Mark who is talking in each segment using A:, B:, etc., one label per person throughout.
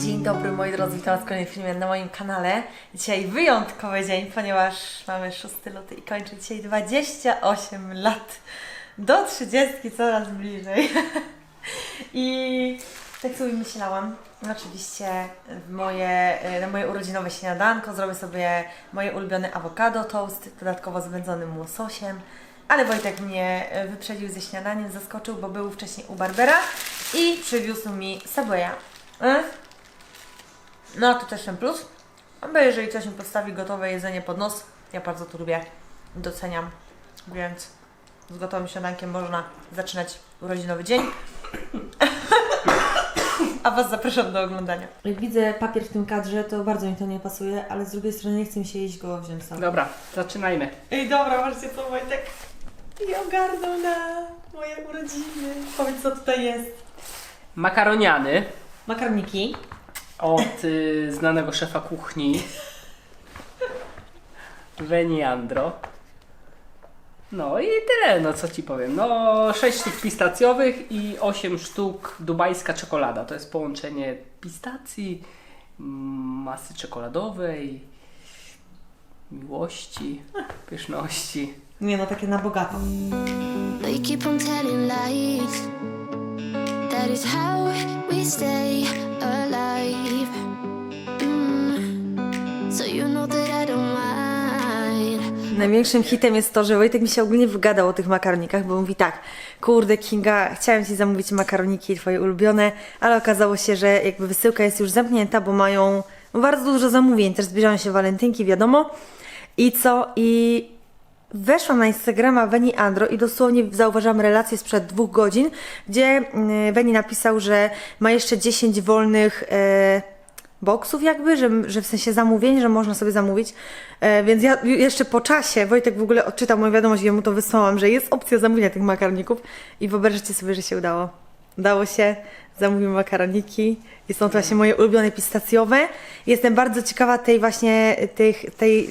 A: Dzień dobry moi drodzy, witam Was w kolejnym filmie na moim kanale. Dzisiaj wyjątkowy dzień, ponieważ mamy 6 luty i kończę dzisiaj 28 lat. Do 30 coraz bliżej. I tak sobie myślałam, oczywiście w moje, na moje urodzinowe śniadanko zrobię sobie moje ulubione awokado toast, dodatkowo z wędzonym łososiem. Ale Wojtek mnie e, wyprzedził ze śniadaniem, zaskoczył, bo był wcześniej u Barbera i przywiózł mi Subwaya. No to też ten plus. Bo jeżeli ktoś mi podstawi gotowe jedzenie pod nos, ja bardzo to lubię, doceniam. Więc z gotowym śniadankiem można zaczynać urodzinowy dzień. A Was zapraszam do oglądania. Jak widzę papier w tym kadrze, to bardzo mi to nie pasuje, ale z drugiej strony nie chcę mi się jeść go wziąć sam.
B: Dobra, zaczynajmy.
A: Ej, dobra, patrzcie co Wojtek i ogarnął na moje urodziny. Powiedz co tutaj jest.
B: Makaroniany
A: Makarniki.
B: Od y, znanego szefa kuchni Veniandro. No i tyle, no co ci powiem. No 6 sztuk pistacjowych i 8 sztuk dubajska czekolada. To jest połączenie pistacji, masy czekoladowej, miłości, pyszności.
A: Nie no, takie na bogato.
C: They keep on telling lies. That is how we stay alive.
A: Największym hitem jest to, że Wojtek mi się ogólnie wygadał o tych makaronikach, bo mówi tak, kurde Kinga, chciałem Ci zamówić makaroniki Twoje ulubione, ale okazało się, że jakby wysyłka jest już zamknięta, bo mają bardzo dużo zamówień, też zbliżają się walentynki, wiadomo. I co? I Weszłam na Instagrama Weni Andro i dosłownie zauważyłam relację sprzed dwóch godzin, gdzie mm, Weni napisał, że ma jeszcze 10 wolnych e, boksów jakby, że, że w sensie zamówień, że można sobie zamówić. E, więc ja jeszcze po czasie, Wojtek w ogóle odczytał moją wiadomość i ja mu to wysłałam, że jest opcja zamówienia tych makaroników i wyobraźcie sobie, że się udało. Udało się, zamówiłem makaroniki i są to właśnie moje ulubione pistacjowe. Jestem bardzo ciekawa tej właśnie, tych, tej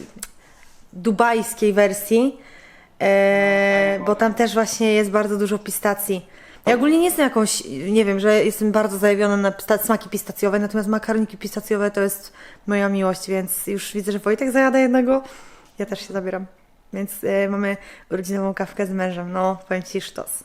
A: dubajskiej wersji, e, bo tam też właśnie jest bardzo dużo pistacji. Ja ogólnie nie jestem jakąś, nie wiem, że jestem bardzo zajawiona na pista- smaki pistacjowe, natomiast makaroniki pistacjowe to jest moja miłość, więc już widzę, że Wojtek zajada jednego, ja też się zabieram. Więc e, mamy urodzinową kawkę z mężem, no powiem Ci sztos.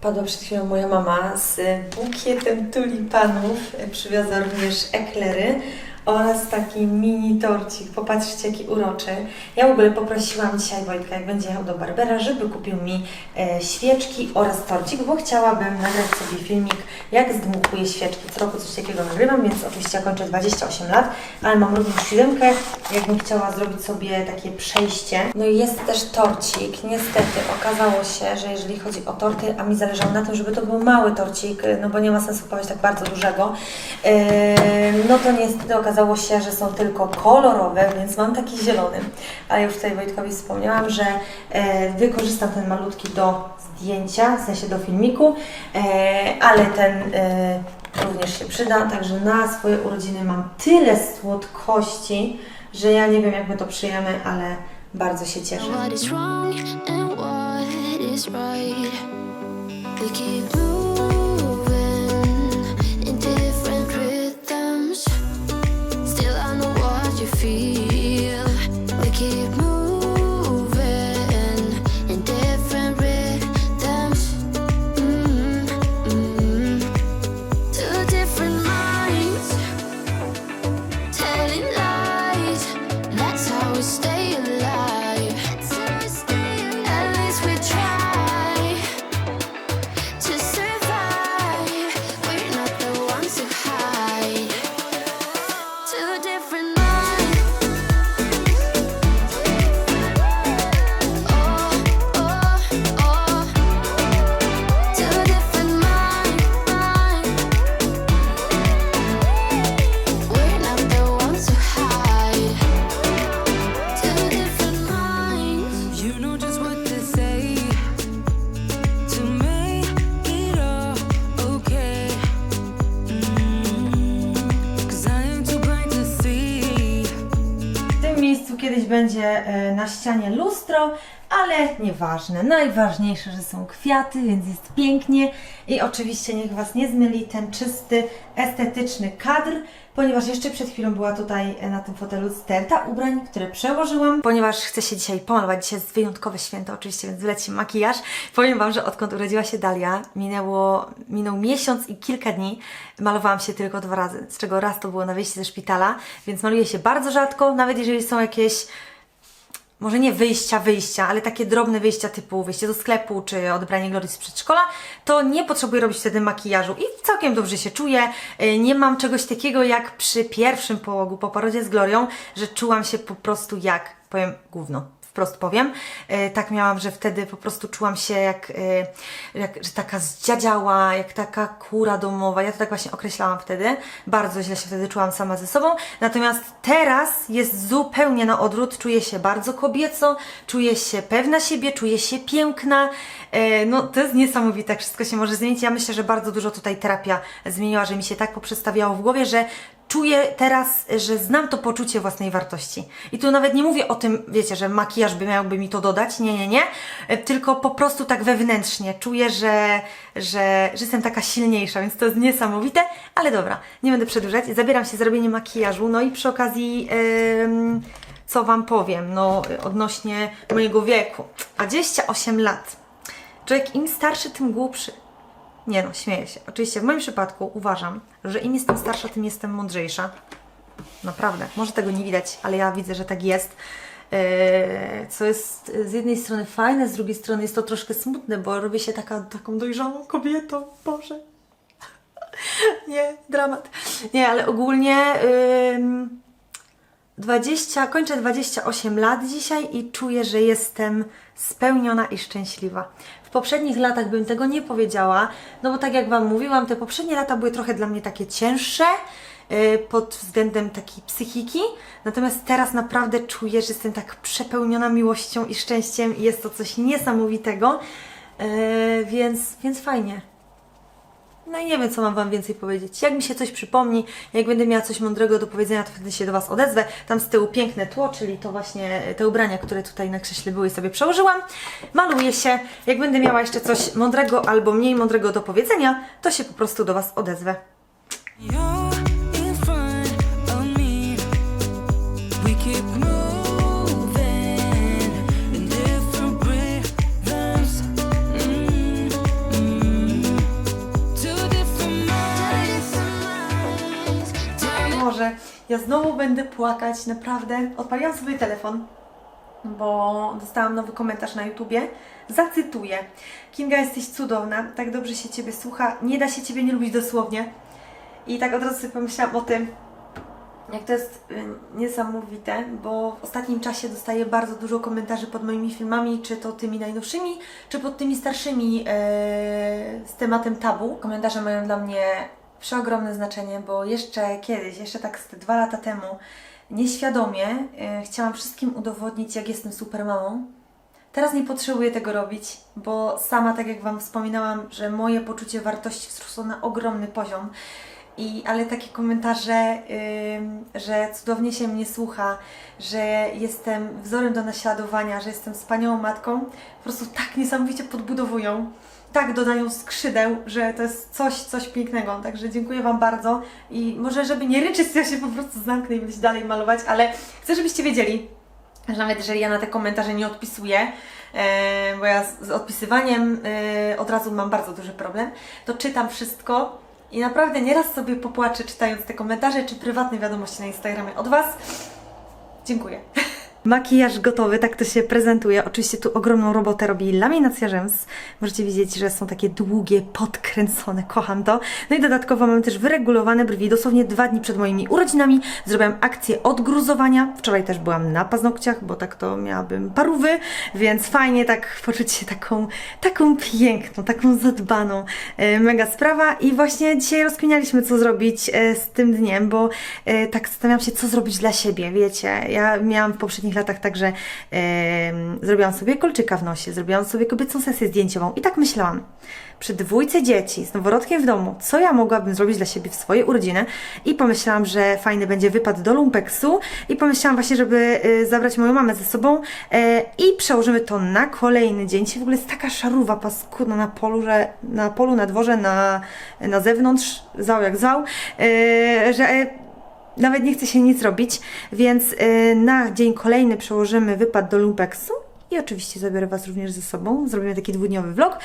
A: Padła przed chwilą moja mama z bukietem tulipanów. Przywiozła również eklery oraz taki mini torcik. Popatrzcie, jaki uroczy. Ja w ogóle poprosiłam dzisiaj Wojtka, jak będzie jechał do Barbera, żeby kupił mi e, świeczki oraz torcik, bo chciałabym nagrać sobie filmik, jak zdmuchuję świeczki. Co roku coś takiego nagrywam, więc oczywiście ja kończę 28 lat, ale mam również siódemkę, jakbym chciała zrobić sobie takie przejście. No i jest też torcik. Niestety okazało się, że jeżeli chodzi o torty, a mi zależało na tym, żeby to był mały torcik, no bo nie ma sensu kupować tak bardzo dużego, e, no to niestety okazało się, że są tylko kolorowe, więc mam taki zielony. Ale już tutaj Wojtkowi wspomniałam, że e, wykorzystam ten malutki do zdjęcia, w sensie do filmiku, e, ale ten e, również się przyda. Także na swoje urodziny mam tyle słodkości, że ja nie wiem, jak my to przyjemy, ale bardzo się cieszę. Lustro, ale nieważne. Najważniejsze, że są kwiaty, więc jest pięknie i oczywiście niech Was nie zmyli ten czysty, estetyczny kadr, ponieważ jeszcze przed chwilą była tutaj e, na tym fotelu sterta ubrań, które przełożyłam, ponieważ chcę się dzisiaj pomalować. Dzisiaj jest wyjątkowe święto oczywiście, więc wleci makijaż. Powiem Wam, że odkąd urodziła się Dalia, minęło, minął miesiąc i kilka dni, malowałam się tylko dwa razy, z czego raz to było na wyjście ze szpitala, więc maluję się bardzo rzadko, nawet jeżeli są jakieś może nie wyjścia, wyjścia, ale takie drobne wyjścia typu wyjście do sklepu czy odebranie Glorii z przedszkola, to nie potrzebuję robić wtedy makijażu i całkiem dobrze się czuję. Y, Nie mam czegoś takiego jak przy pierwszym połogu po porodzie z Glorią, że czułam się po prostu jak, powiem, gówno. Wprost powiem. Y, Tak miałam, że wtedy po prostu czułam się jak, y, jak taka zdziadziała, jak taka kura domowa. Ja to tak właśnie określałam wtedy. Bardzo źle się wtedy czułam sama ze sobą. Natomiast teraz jest zupełnie na odwrót. Czuję się bardzo kobieco, czuję się pewna siebie, czuję się piękna. E, No to jest niesamowite, wszystko się może zmienić. Ja myślę, że bardzo dużo tutaj terapia zmieniła, że mi się tak poprzestawiało w głowie, że czuję teraz, że znam to poczucie własnej wartości. I tu nawet nie mówię o tym, wiecie, że makijaż by miałby mi to dodać, nie, nie, nie, E, tylko po prostu tak wewnętrznie czuję, że, że, że jestem taka silniejsza, więc to jest niesamowite, ale dobra, nie będę przedłużać, zabieram się zrobienie makijażu, no i przy okazji... em, co Wam powiem, no odnośnie mojego wieku. 28 lat. Człowiek im starszy, tym głupszy. Nie no, śmieję się. Oczywiście w moim przypadku uważam, że im jestem starsza, tym jestem mądrzejsza. Naprawdę. Może tego nie widać, ale ja widzę, że tak jest. Eee, Co jest z jednej strony fajne, z drugiej strony jest to troszkę smutne, bo robię się taka, taką dojrzałą kobietą. Boże. Nie, dramat. Nie, ale ogólnie ym, 20, kończę 28 lat dzisiaj i czuję, że jestem spełniona i szczęśliwa. W poprzednich latach bym tego nie powiedziała, no bo tak jak Wam mówiłam, te poprzednie lata były trochę dla mnie takie cięższe yy, pod względem takiej psychiki, natomiast teraz naprawdę czuję, że jestem tak przepełniona miłością i szczęściem i jest to coś niesamowitego, yy, więc, więc fajnie. No i nie wiem, co mam Wam więcej powiedzieć. Jak mi się coś przypomni, jak będę miała coś mądrego do powiedzenia, to wtedy się do Was odezwę. Tam z tyłu piękne tło, czyli to właśnie te ubrania, które tutaj na krześle były, sobie przełożyłam. Maluję się. Jak będę miała jeszcze coś mądrego albo mniej mądrego do powiedzenia, to się po prostu do Was odezwę. Ja znowu będę płakać, naprawdę. Odpaliłam sobie telefon, bo dostałam nowy komentarz na YouTubie. Zacytuję. Kinga, jesteś cudowna, tak dobrze się Ciebie słucha, nie da się Ciebie nie lubić dosłownie. I tak od razu sobie pomyślałam o tym, jak to jest y, niesamowite, bo w ostatnim czasie dostaję bardzo dużo komentarzy pod moimi filmami, czy to tymi najnowszymi, czy pod tymi starszymi e, z tematem tabu. Komentarze mają dla mnie przeogromne znaczenie, bo jeszcze kiedyś, jeszcze tak z dwa lata temu, nieświadomie e, chciałam wszystkim udowodnić, jak jestem super mamą. Teraz nie potrzebuję tego robić, bo sama, tak jak Wam wspominałam, że moje poczucie wartości wzrosło na ogromny poziom. I, ale takie komentarze, ym, że cudownie się mnie słucha, że jestem wzorem do naśladowania, że jestem wspaniałą matką, po prostu tak niesamowicie podbudowują, tak dodają skrzydeł, że to jest coś, coś pięknego. Także dziękuję Wam bardzo i może, żeby nie ryczeć, to ja się po prostu zamknę i będę dalej malować, ale chcę, żebyście wiedzieli, że nawet jeżeli ja na te komentarze nie odpisuję, e, bo ja z, z odpisywaniem e, od razu mam bardzo duży problem, to czytam wszystko i naprawdę nieraz sobie popłaczę czytając te komentarze czy prywatne wiadomości na Instagramie od Was. Dziękuję. Makijaż gotowy, tak to się prezentuje. Oczywiście tu ogromną robotę robi laminacja rzęs. Możecie widzieć, że są takie długie, podkręcone. Kocham to. No i dodatkowo mam też wyregulowane brwi. Dosłownie dwa dni przed moimi urodzinami zrobiłam akcję odgruzowania. Wczoraj też byłam na paznokciach, bo tak to miałabym parówy, więc fajnie tak poczuć się taką, taką piękną, taką zadbaną. E, mega sprawa i właśnie dzisiaj rozkminialiśmy, co zrobić e, z tym dniem, bo e, tak zastanawiam się, co zrobić dla siebie, wiecie. Ja miałam w poprzednich ostatnich latach tak, że em, zrobiłam sobie kolczyka w nosie, zrobiłam sobie kobiecą sesję zdjęciową i tak myślałam, przy dwójce dzieci z noworodkiem w domu, co ja mogłabym zrobić dla siebie w swojej urodziny i pomyślałam, że fajny będzie wypad do lumpeksu i pomyślałam właśnie, żeby y, zabrać moją mamę ze sobą e, i przełożymy to na kolejny dzień. Dzisiaj w ogóle jest taka szaruwa paskudna na polu, że na polu, na dworze, na, na zewnątrz, zał jak zwał, e, że e, nawet nie chce się nic robić, więc e, na dzień kolejny przełożymy wypad do lumpeksu i oczywiście zabiorę Was również ze sobą. Zrobimy taki dwudniowy vlog.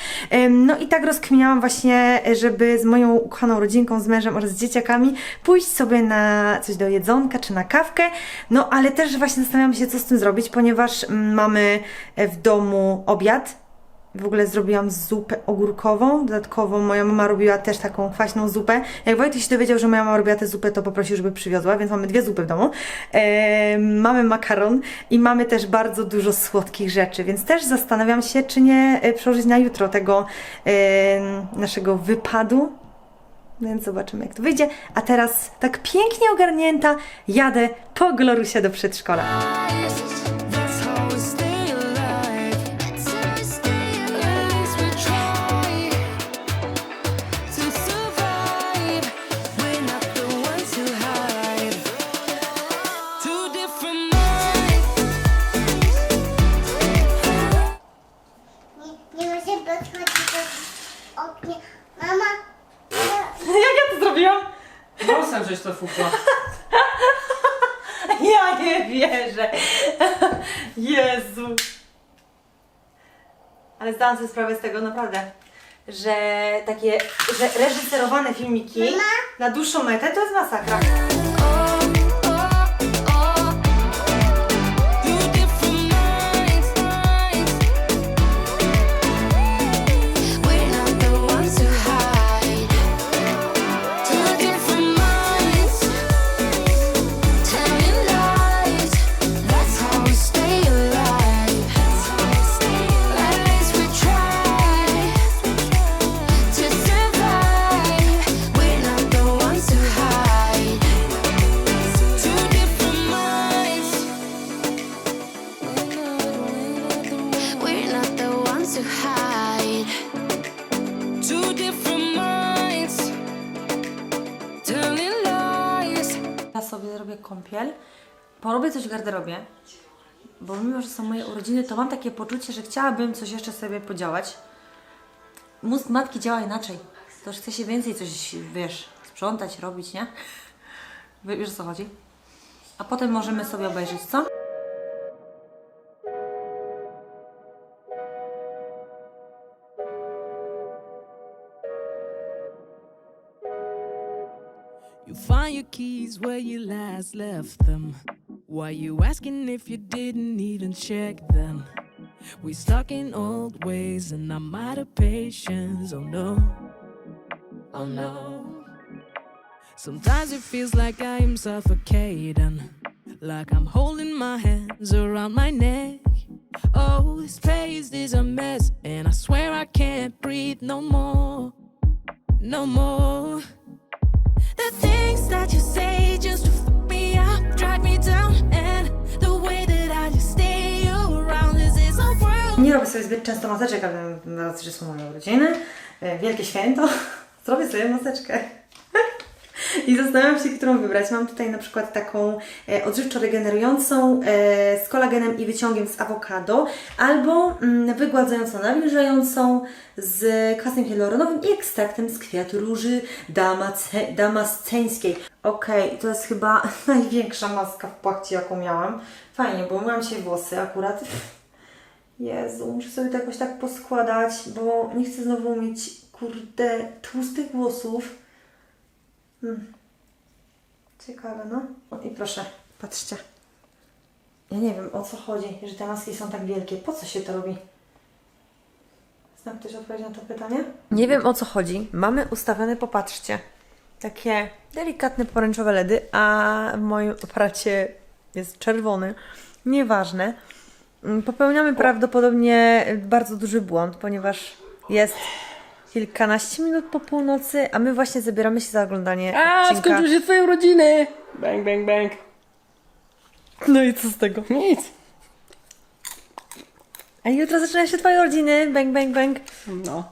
A: No i tak rozkminiałam właśnie, żeby z moją ukochaną rodzinką, z mężem oraz z dzieciakami pójść sobie na coś do jedzonka czy na kawkę. No ale też właśnie zastanawiam się, co z tym zrobić, ponieważ mm, mamy w domu obiad. W ogóle zrobiłam zupę ogórkową. Dodatkowo moja mama robiła też taką kwaśną zupę. Jak Wojtek się dowiedział, że moja mama robiła tę zupę, to poprosił, żeby przywiozła, więc mamy dwie zupy w domu. E, mamy makaron i mamy też bardzo dużo słodkich rzeczy, więc też zastanawiam się, czy nie e, przełożyć na jutro tego e, naszego wypadu. Więc zobaczymy, jak to wyjdzie. A teraz tak pięknie ogarnięta jadę po Glorusia do przedszkola.
B: Nosem żeś to fukła.
A: Ja nie wierzę. Jezu. Ale zdałam sobie sprawę z tego naprawdę, że takie że reżyserowane filmiki na dłuższą metę to jest masakra. Porobię coś w garderobie, bo mimo, że są moje urodziny, to mam takie poczucie, że chciałabym coś jeszcze sobie podziałać. Mózg matki działa inaczej. To już chce się więcej coś, wiesz, sprzątać, robić, nie? Wie- Wiesz o co chodzi? A potem możemy sobie obejrzeć, co?
D: You find your keys where you last left them. Why you asking if you didn't even check them? We stuck in old ways and I'm out of patience. Oh no, oh no. Sometimes it feels like I am suffocating, like I'm holding my hands around my neck. Oh, this place is a mess, and I swear I can't breathe no more, no more. The things that you say just to
A: Nie robię sobie zbyt często maseczek, ale na razie, że są moje urodziny, e, wielkie święto, zrobię sobie maseczkę. I zastanawiam się, którą wybrać. Mam tutaj na przykład taką e, odżywczo regenerującą e, z kolagenem i wyciągiem z awokado, albo mm, wygładzającą, nawilżającą z kwasem hialuronowym i ekstraktem z kwiatu róży damace, damasceńskiej. Okej, to jest chyba największa maska w płachcie, jaką miałam. Fajnie, bo myłam się włosy akurat. Jezu, muszę sobie to jakoś tak poskładać, bo nie chcę znowu mieć, kurde, tłustych włosów. Hmm. Ciekawe, no. O, I proszę, patrzcie. Ja nie wiem, o co chodzi, że te maski są tak wielkie. Po co się to robi? Zna ktoś odpowiedź na to pytanie? Nie wiem, o co chodzi. Mamy ustawione, popatrzcie, takie delikatne pomarańczowe LEDy, a w moim aparacie jest czerwony. Nieważne. Mm, Popełniamy prawdopodobnie bardzo duży błąd, ponieważ jest kilkanaście minut po północy, a my właśnie zabieramy się za oglądanie
B: A,
A: odcinka.
B: skończyły się twoje urodziny! Bang, bang, bang.
A: No i co z tego?
B: Nic.
A: A jutro zaczyna się twoje urodziny, bang, bang, bang.
B: No.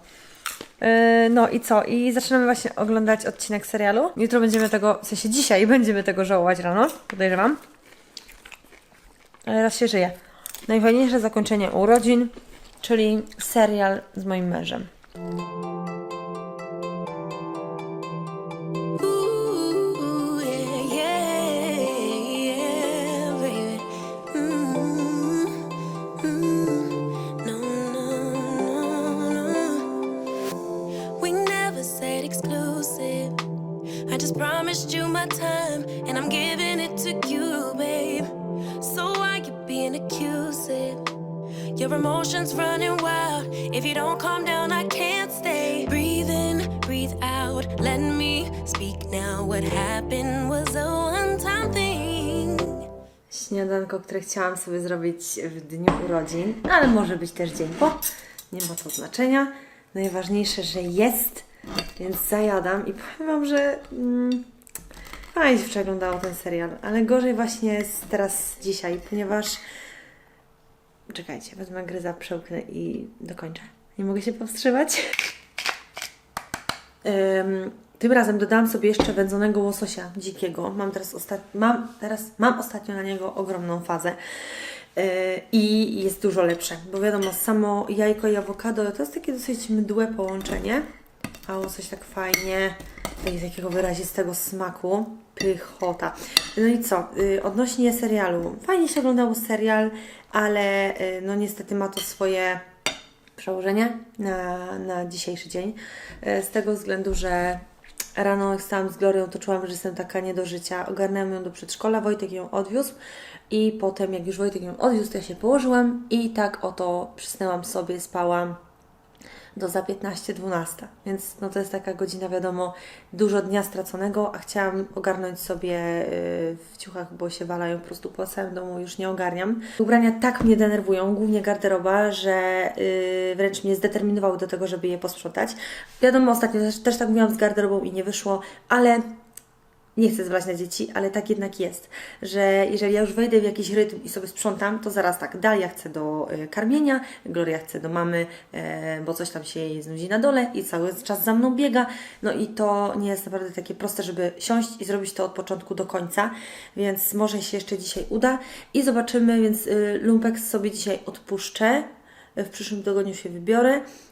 A: Yy, no i co? I zaczynamy właśnie oglądać odcinek serialu. Jutro będziemy tego, w sensie dzisiaj będziemy tego żałować rano, podejrzewam. Ale raz się żyje. Najfajniejsze zakończenie urodzin, czyli serial z moim mężem.
E: Breathe out. Let me speak now. What happened was a one time thing.
A: Śniadanko, które chciałam sobie zrobić w dniu urodzin, ale może być też dzień po. Nie ma to znaczenia. Najważniejsze, że jest, więc zajadam i powiem Wam, że mm, fajnie się przeglądało ten serial, ale gorzej właśnie jest teraz dzisiaj, ponieważ czekajcie, wezmę gryza, przełknę i dokończę. Nie mogę się powstrzymać. Ym, tym razem dodałam sobie jeszcze wędzonego łososia dzikiego. Mam teraz, ostat... mam, teraz mam ostatnio na niego ogromną fazę. Yy, I jest dużo lepsze, bo wiadomo, samo jajko i awokado to jest takie dosyć mdłe połączenie, a łosoś tak fajnie daje takiego wyrazistego smaku. Pychota. No i co? Yy, odnośnie serialu. Fajnie się oglądało serial, ale yy, no niestety ma to swoje przełożenie na, na dzisiejszy dzień. E, Z tego względu, że rano stałam z Glorią, to czułam, że jestem taka nie do życia. Ogarnęłam ją do przedszkola, Wojtek ją odwiózł i potem jak już Wojtek ją odwiózł, to ja się położyłam i tak oto przysnęłam sobie, spałam do za 15-12. Więc no to jest taka godzina, wiadomo, dużo dnia straconego, a chciałam ogarnąć sobie yy, w ciuchach, bo się walają po prostu po całym domu, już nie ogarniam. Ubrania tak mnie denerwują, głównie garderoba, że yy, wręcz mnie zdeterminowały do tego, żeby je posprzątać. Wiadomo, ostatnio też, też tak mówiłam z garderobą i nie wyszło, ale nie chcę zwalać na dzieci, ale tak jednak jest, że jeżeli ja już wejdę w jakiś rytm i sobie sprzątam, to zaraz tak, Dalia chce do y, karmienia, Gloria chce do mamy, e, bo coś tam się jej znudzi na dole i cały czas za mną biega, no i to nie jest naprawdę takie proste, żeby siąść i zrobić to od początku do końca, więc może się jeszcze dzisiaj uda i zobaczymy, więc y, lumpek sobie dzisiaj odpuszczę, w przyszłym tygodniu się wybiorę, E,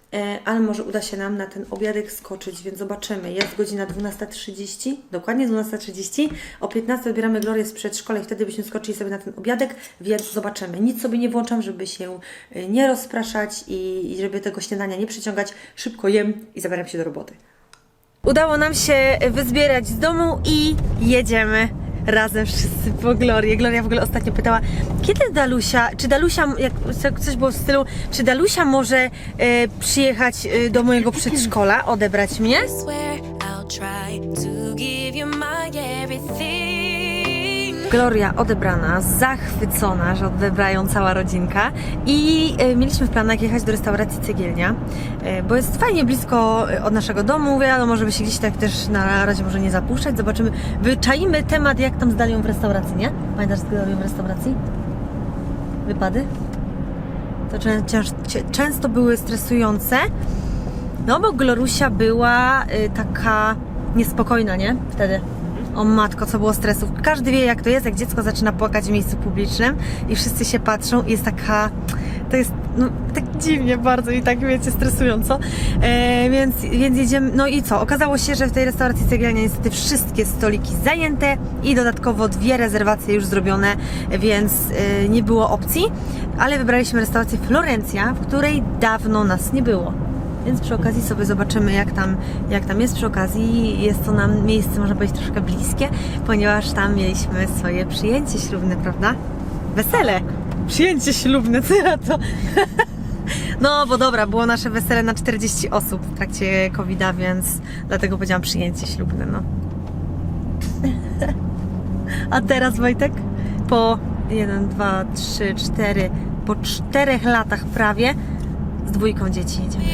A: ale może uda się nam na ten obiadek skoczyć, więc zobaczymy. Jest godzina 12.30, dokładnie 12.30. O 15.00 odbieramy Glorię z przedszkola i wtedy byśmy skoczyli sobie na ten obiadek, więc zobaczymy. Nic sobie nie włączam, żeby się e, nie rozpraszać i, żeby tego śniadania nie przyciągać. Szybko jem i zabieram się do roboty. Udało nam się wyzbierać z domu i jedziemy razem wszyscy po Glorię. Gloria w ogóle ostatnio pytała, kiedy Dalusia, czy Dalusia, jak coś było w stylu, czy Dalusia może e, przyjechać e, do mojego przedszkola, odebrać mnie? Gloria odebrana, zachwycona, że odebrają cała rodzinka i e, mieliśmy w planach jechać do restauracji Cegielnia, e, bo jest fajnie blisko e, od naszego domu, wiadomo, żeby się gdzieś tak też na razie może nie zapuszczać, zobaczymy, wyczaimy temat jak tam z Dalią w restauracji, nie? Pamiętasz z Dalią w restauracji? Wypady? To często były stresujące, no bo Glorusia była taka niespokojna, nie? Wtedy. O matko, co było stresów. Każdy wie jak to jest, jak dziecko zaczyna płakać w miejscu publicznym i wszyscy się patrzą i jest taka... To jest no, tak dziwnie bardzo i tak wiecie, stresująco. E, więc, więc jedziemy. No i co? Okazało się, że w tej restauracji cegielnia niestety wszystkie stoliki zajęte i dodatkowo dwie rezerwacje już zrobione, więc e, nie było opcji. Ale wybraliśmy restaurację Florencja, w której dawno nas nie było. Więc przy okazji sobie zobaczymy, jak tam, jak tam jest. Przy okazji jest to nam miejsce, można powiedzieć, troszkę bliskie, ponieważ tam mieliśmy swoje przyjęcie ślubne, prawda? Wesele! Przyjęcie ślubne, co ja to? No, bo dobra, było nasze wesele na 40 osób w trakcie covid więc dlatego powiedziałam przyjęcie ślubne, no. A teraz Wojtek? Po 1, 2, 3, 4, po czterech latach prawie dwójką dzieci jedziemy.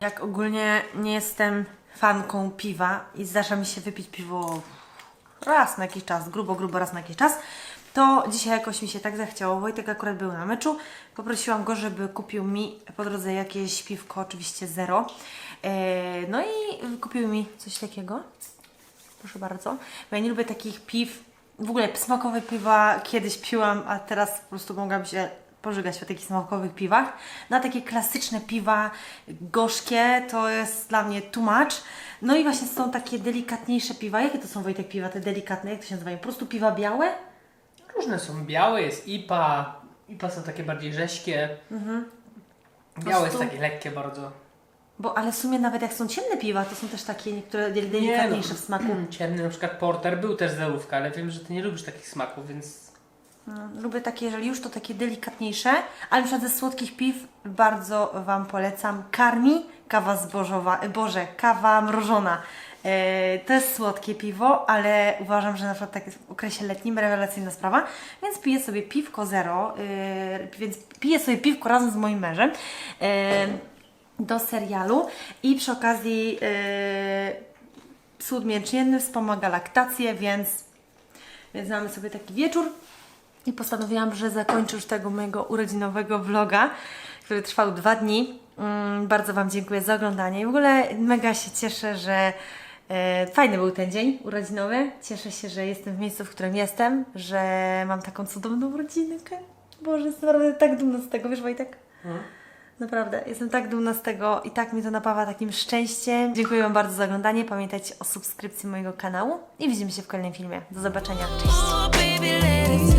A: Jak ogólnie nie jestem fanką piwa i zdarza mi się wypić piwo raz na jakiś czas, grubo, grubo raz na jakiś czas, to dzisiaj jakoś mi się tak zachciało. Wojtek akurat był na meczu. Poprosiłam go, żeby kupił mi po drodze jakieś piwko, oczywiście zero. E, No i kupił mi coś takiego. Proszę bardzo. Bo ja nie lubię takich piw. W ogóle smakowe piwa kiedyś piłam, a teraz po prostu mogłam się pożygać po takich smakowych piwach. Na takie klasyczne piwa gorzkie to jest dla mnie too much. No i właśnie są takie delikatniejsze piwa. Jakie to są Wojtek piwa, te delikatne? Jak to się nazywają? Po prostu piwa białe?
B: Różne są. Białe jest IPA. IPA są takie bardziej rześkie. Białe jest
A: prostu-
B: takie lekkie bardzo.
A: Bo ale w sumie nawet jak są ciemne piwa, to są też takie niektóre del- delikatniejsze w smaku.
B: Ciemny na przykład porter był też zerówka, ale wiem, że ty nie lubisz takich smaków, więc
A: No, Lubię takie, jeżeli już, to takie delikatniejsze, ale na przykład ze słodkich piw bardzo Wam polecam Karmi, kawa zbożowa, e, Boże, kawa mrożona. E, to jest słodkie piwo, ale uważam, że na przykład tak w okresie letnim rewelacyjna sprawa, więc piję sobie piwko zero, e, więc piję sobie piwko razem z moim mężem e, do serialu i przy okazji e, słód wspomaga laktację, więc więc mamy sobie taki wieczór i postanowiłam, że zakończę już tego mojego urodzinowego vloga, który trwał dwa dni. Mm, bardzo Wam dziękuję za oglądanie i w ogóle mega się cieszę, że e, fajny był ten dzień urodzinowy. Cieszę się, że jestem w miejscu, w którym jestem, że mam taką cudowną rodzinkę. Boże, jestem naprawdę tak dumna z tego, wiesz Wojtek? Naprawdę, jestem tak dumna z tego i tak mi to napawa takim szczęściem. Dziękuję Wam bardzo za oglądanie. Pamiętajcie o subskrypcji mojego kanału i widzimy się w kolejnym filmie. Do zobaczenia. Cześć!